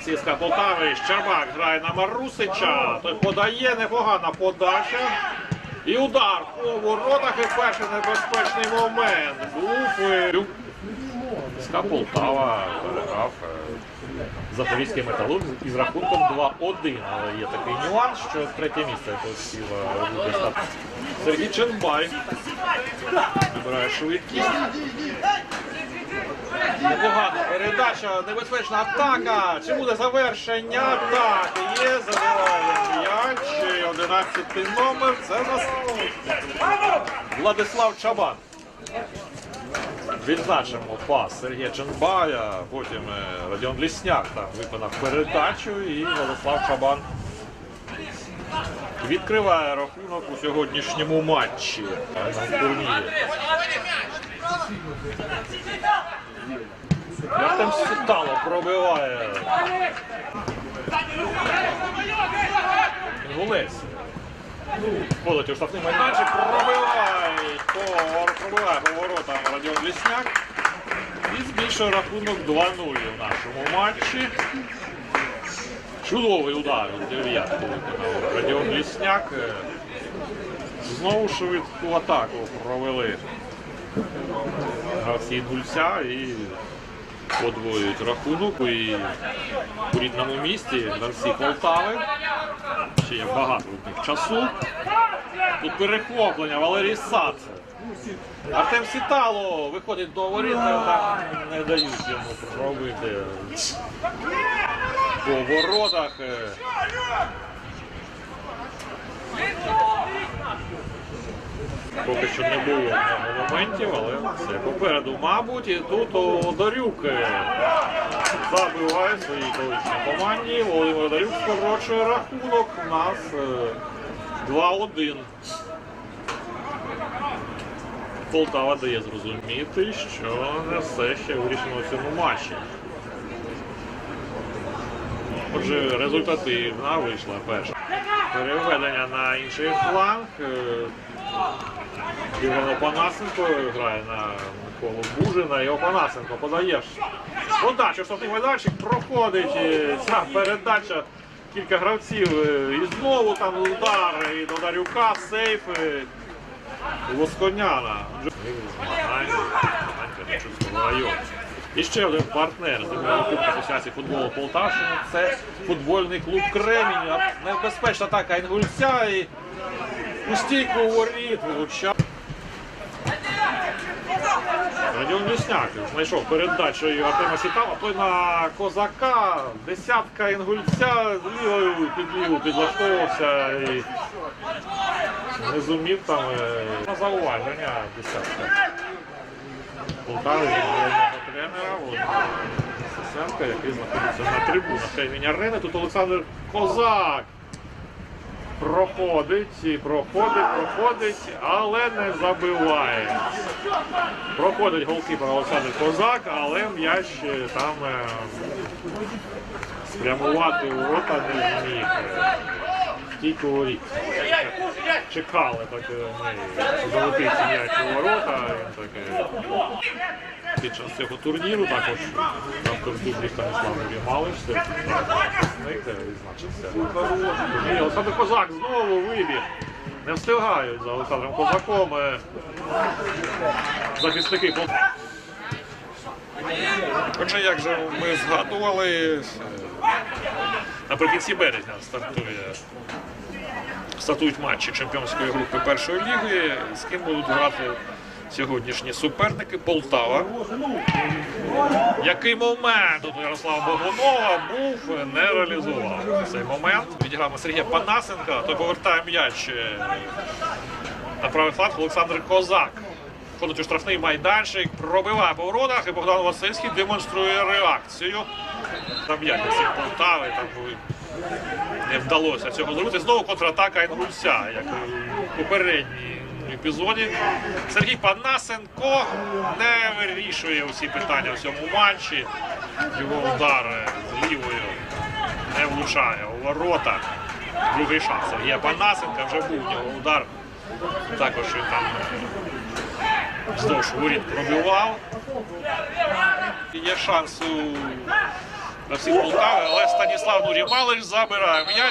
Ціска Полтави, Щербак грає на Марусича. Той подає, непогана подача. І удар по воротах і перший небезпечний момент. Був е, Полтава переграв е, Запорізький металург із рахунком 2-1. Але є такий нюанс, що третє місце посіла Лукаста. Сергій Ченбай. Вибирає швидкість. Непогана передача, небезпечна атака. Чи буде завершення? Так, є, забиває м'яч. 11 номер. Це у нас Владислав Чабан. Відзначимо пас Сергія Ченбая, потім е, Радіон Лісняк там виконав передачу і Владислав Чабан відкриває рахунок у сьогоднішньому матчі на турнірі. Артем Сітало пробиває. Гулець. Входить у штрафний майданчик, пробиває. Повар, пробиває поворотом Радіон Лісняк. І збільшує рахунок 2-0 в нашому матчі. Чудовий удар від виконав Радіон Лісняк. Знову швидку атаку провели гравці Гульця і подвоюють рахунок і у рідному місті гравці Полтави. Ще є багато них часу. Тут перехоплення Валерій Сац. Артем Сітало виходить до воріт, але не дають йому пробити по воротах. Е. Поки що не було моментів, але все попереду, мабуть, і тут Одарюк е, забиває своїй колишній команді. Володимир Одарюк скорочує рахунок. У нас е, 2-1. Полтава дає зрозуміти, що не все ще вирішено в цьому матчі. Отже, результативна вийшла перша. Переведення на інший фланг. Е, Іван Опанасенко грає на Миколу Бужина і Опанасенко подає. Подача, штрафний майданчик проходить. е, Ця передача. Кілька гравців е, і знову там удар і до Дарюка, сейф. е, Кременчуцького району. І ще один партнер земельної кубки Асоціації футболу Полтавщини це футбольний клуб Кремінь. Небезпечна атака Інгульця і у воріт. Радіон Лісняк знайшов передачею Артема Сітала, той на козака, десятка інгульця з лівою під ліву підлаштовувався і не зумів там е, на зауваження десятка. Полтави тренера Сисенка, який знаходиться на трибунах Кремінь Арени. Тут Олександр Козак проходить, проходить, проходить, але не забиває. Проходить голкіпер Олександр Козак, але м'яч е, там е, спрямувати у рота не зміг. Тільки у воріт. Чекали так ми залетить м'яч у ворота. Він так, під час цього турніру також автор дублі Станіслав це захисник, е, відзначився. Олександр Козак знову вибіг. Не встигають за Олександром Козаком. е, Захисники Отже, як же ми згадували, наприкінці березня стартує стартують матчі чемпіонської групи першої ліги, з ким будуть грати сьогоднішні суперники Полтава. Який момент у Ярослава Богунова був, не реалізував цей момент. Відіграв Сергія Панасенка, той повертає м'яч на правий фланг Олександр Козак. Входить у штрафний майданчик, пробиває по воротах, і Богдан Васильський демонструє реакцію. Там якості Полтави, там не вдалося цього зробити. Знову контратака Інгульця, як у попередній епізоді. Сергій Панасенко не вирішує усі питання в цьому матчі. Його удар е, лівою не влучає у ворота. Другий шанс Сергія Панасенка вже був у нього удар. Також він там е, вздовж воріт пробивав. Є шанс у всіх Полтави, але Станіслав Нурімалич забирає м'яч.